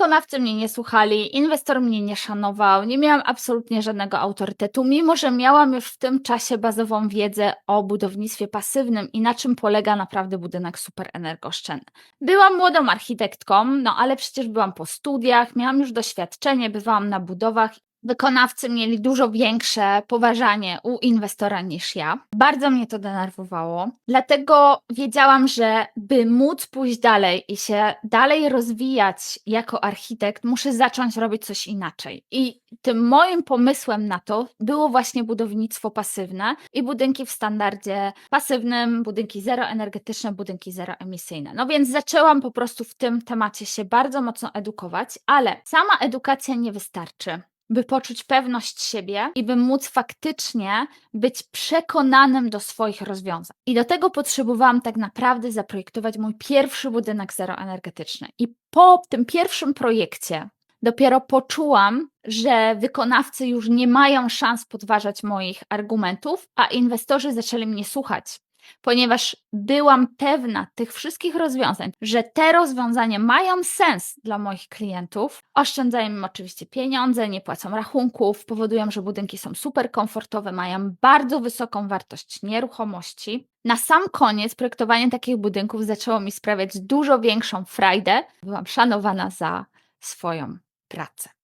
Wykonawcy mnie nie słuchali, inwestor mnie nie szanował, nie miałam absolutnie żadnego autorytetu, mimo że miałam już w tym czasie bazową wiedzę o budownictwie pasywnym i na czym polega naprawdę budynek superenergooszczędny. Byłam młodą architektką, no ale przecież byłam po studiach, miałam już doświadczenie, bywałam na budowach. Wykonawcy mieli dużo większe poważanie u inwestora niż ja. Bardzo mnie to denerwowało, dlatego wiedziałam, że by móc pójść dalej i się dalej rozwijać jako architekt, muszę zacząć robić coś inaczej. I tym moim pomysłem na to było właśnie budownictwo pasywne i budynki w standardzie pasywnym, budynki zeroenergetyczne, budynki zeroemisyjne. No więc zaczęłam po prostu w tym temacie się bardzo mocno edukować, ale sama edukacja nie wystarczy by poczuć pewność siebie i by móc faktycznie być przekonanym do swoich rozwiązań. I do tego potrzebowałam tak naprawdę zaprojektować mój pierwszy budynek zeroenergetyczny. I po tym pierwszym projekcie dopiero poczułam, że wykonawcy już nie mają szans podważać moich argumentów, a inwestorzy zaczęli mnie słuchać. Ponieważ byłam pewna tych wszystkich rozwiązań, że te rozwiązania mają sens dla moich klientów, oszczędzają im oczywiście pieniądze, nie płacą rachunków, powodują, że budynki są super komfortowe, mają bardzo wysoką wartość nieruchomości. Na sam koniec projektowanie takich budynków zaczęło mi sprawiać dużo większą frajdę. Byłam szanowana za swoją pracę.